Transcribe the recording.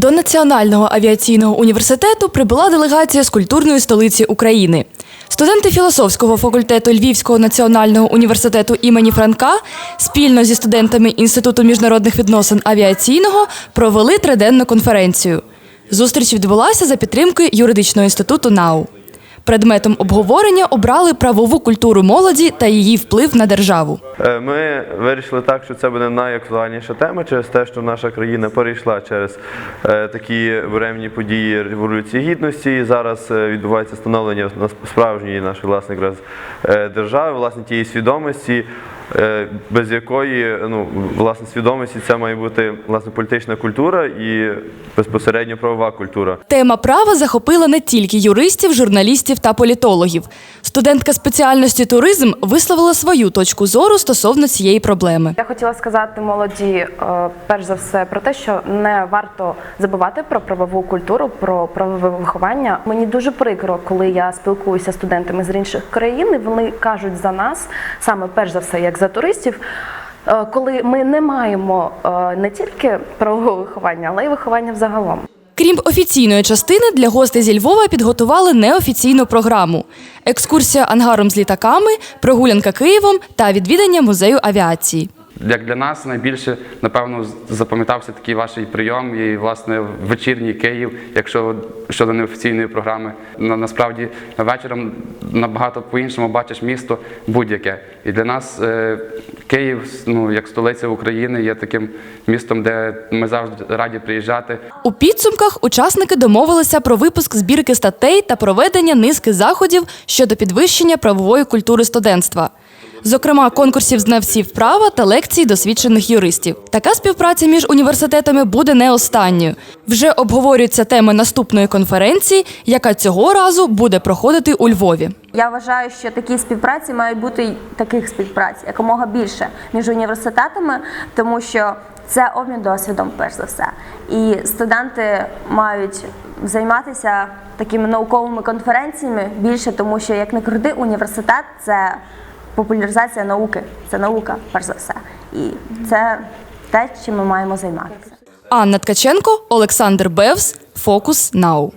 До Національного авіаційного університету прибула делегація з культурної столиці України. Студенти філософського факультету Львівського національного університету імені Франка спільно зі студентами Інституту міжнародних відносин авіаційного провели триденну конференцію. Зустріч відбулася за підтримки юридичного інституту НАУ. Предметом обговорення обрали правову культуру молоді та її вплив на державу. Е, Ми вирішили так, що це буде найактуальніша тема через те, що наша країна перейшла через е, такі буремні події Революції Гідності. І зараз е, відбувається становлення справжньої нашої власне якраз держави, власне тієї свідомості, без якої ну власне свідомості це має бути власне політична культура і безпосередньо правова культура. Тема права захопила не тільки юристів, журналістів та політологів. Студентка спеціальності туризм висловила свою точку зору стосовно цієї проблеми. Я хотіла сказати молоді, е, перш за все, про те, що не варто забувати про правову культуру, про правове виховання. Мені дуже прикро, коли я спілкуюся з студентами з інших країн, і вони кажуть за нас, саме перш за все, як за туристів. е, Коли ми не маємо е, не тільки правового виховання, але й виховання взагалом. Крім офіційної частини, для гостей зі Львова підготували неофіційну програму: екскурсія ангаром з літаками, прогулянка Києвом та відвідання музею авіації. Як для нас найбільше, напевно, запам'ятався такий ваш прийом, і власне вечірній Київ, якщо щодо неофіційної програми. На, насправді вечором набагато по-іншому бачиш місто будь-яке. І для нас е, Київ, ну як столиця України, є таким містом, де ми завжди раді приїжджати. У підсумках учасники домовилися про випуск збірки статей та проведення низки заходів щодо підвищення правової культури студентства. Зокрема, конкурсів знавців права та лекцій досвідчених юристів. Така співпраця між університетами буде не останньою. Вже обговорюються теми наступної конференції, яка цього разу буде проходити у Львові. Я вважаю, що такі співпраці мають бути таких співпраць якомога більше між університетами, тому що це обмін досвідом, перш за все. І студенти мають займатися такими науковими конференціями більше, тому що як не крути, університет це популяризація науки це наука, перш за все, і це те, чим ми маємо займатися. Анна Ткаченко, Олександр Бевс, Фокус Нау.